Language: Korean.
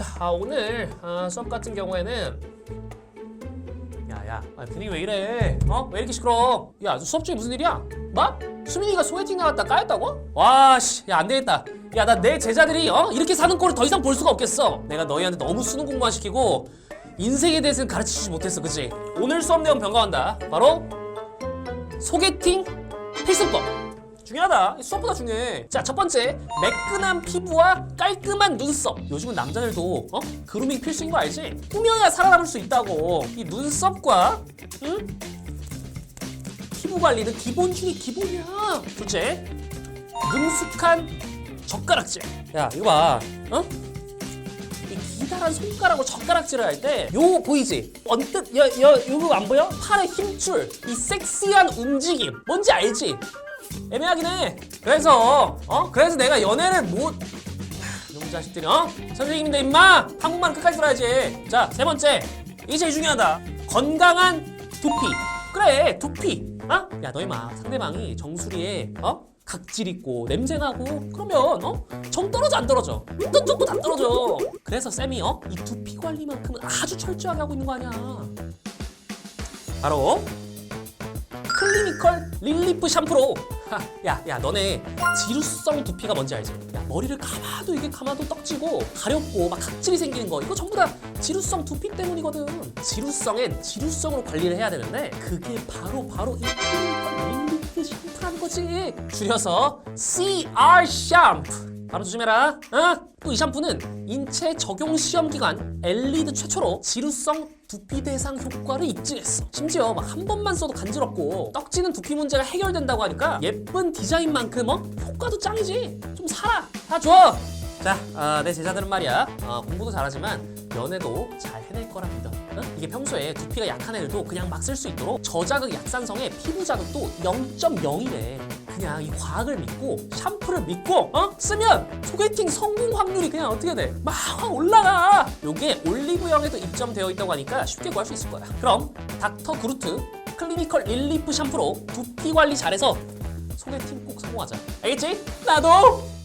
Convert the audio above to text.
자 아, 오늘 아, 수업 같은 경우에는 야야 아, 분위기 왜 이래? 어? 왜 이렇게 시끄러? 야 수업 중에 무슨 일이야? 뭐? 수민이가 소개팅 나갔다 까였다고? 와씨 야 안되겠다 야 나 내 제자들이 어? 이렇게 사는 꼴을 더 이상 볼 수가 없겠어 내가 너희한테 너무 수능 공부만 시키고 인생에 대해서는 가르치지 못했어 그치? 오늘 수업 내용 변경한다 바로 소개팅 필수법 중요하다. 이 수업보다 중요해. 자, 첫 번째. 매끈한 피부와 깔끔한 눈썹. 요즘은 남자들도 어? 그루밍 필수인 거 알지? 꾸며야 살아남을 수 있다고. 이 눈썹과 응? 피부 관리는 기본 중에 기본이야. 둘째. 능숙한 젓가락질. 야, 이거 봐. 어? 이 기다란 손가락으로 젓가락질을 할 때 요 보이지? 언뜻 여, 여, 요거 안 보여? 팔의 힘줄 이 섹시한 움직임 뭔지 알지? 애매하긴 해 그래서 어? 그래서 내가 연애를 못 이놈 자식들이 어? 선생님인데 임마 한국말 끝까지 들어야지 자 세 번째 이게 제일 중요하다 건강한 두피 그래 두피 어? 야 너희 마 상대방이 정수리에 어? 각질 있고 냄새 나고 그러면 어? 정 떨어져 안 떨어져 일단 정도 다 떨어져 그래서 쌤이 어? 이 두피 관리만큼은 아주 철저하게 하고 있는 거 아니야 바로 클리니컬 릴리프 샴푸로 하, 야, 야, 너네 지루성 두피가 뭔지 알지? 야, 머리를 감아도 이게 감아도 떡지고 가렵고 막 각질이 생기는 거 이거 전부 다 지루성 두피 때문이거든. 지루성엔 지루성으로 관리를 해야 되는데 그게 바로 바로 이 클리니컬 릴리프 샴푸라는 거지. 줄여서 CR 샴푸. 바로 조심해라. 어? 또 이 샴푸는 인체 적용 시험 기관 엘리드 최초로 지루성 두피 대상 효과를 입증했어. 심지어 막 한 번만 써도 간지럽고 떡지는 두피 문제가 해결된다고 하니까 예쁜 디자인만큼 어? 효과도 짱이지. 좀 사라. 다 줘. 자, 아, 내 제자들은 말이야. 어, 공부도 잘하지만 연애도 잘 해낼 거라 믿어. 어? 이게 평소에 두피가 약한 애들도 그냥 막 쓸 수 있도록 저자극 약산성의 피부 자극도 0.0이래. 그냥 이 과학을 믿고 샴푸를 믿고 어? 쓰면 소개팅 성공 확률이 그냥 어떻게 돼? 막 올라가. 요게 올리브영에도 입점되어 있다고 하니까 쉽게 구할 수 있을 거야. 그럼 닥터 그루트 클리니컬 릴리프 샴푸로 두피 관리 잘해서 소개팅 꼭 성공하자. 알겠지? 나도.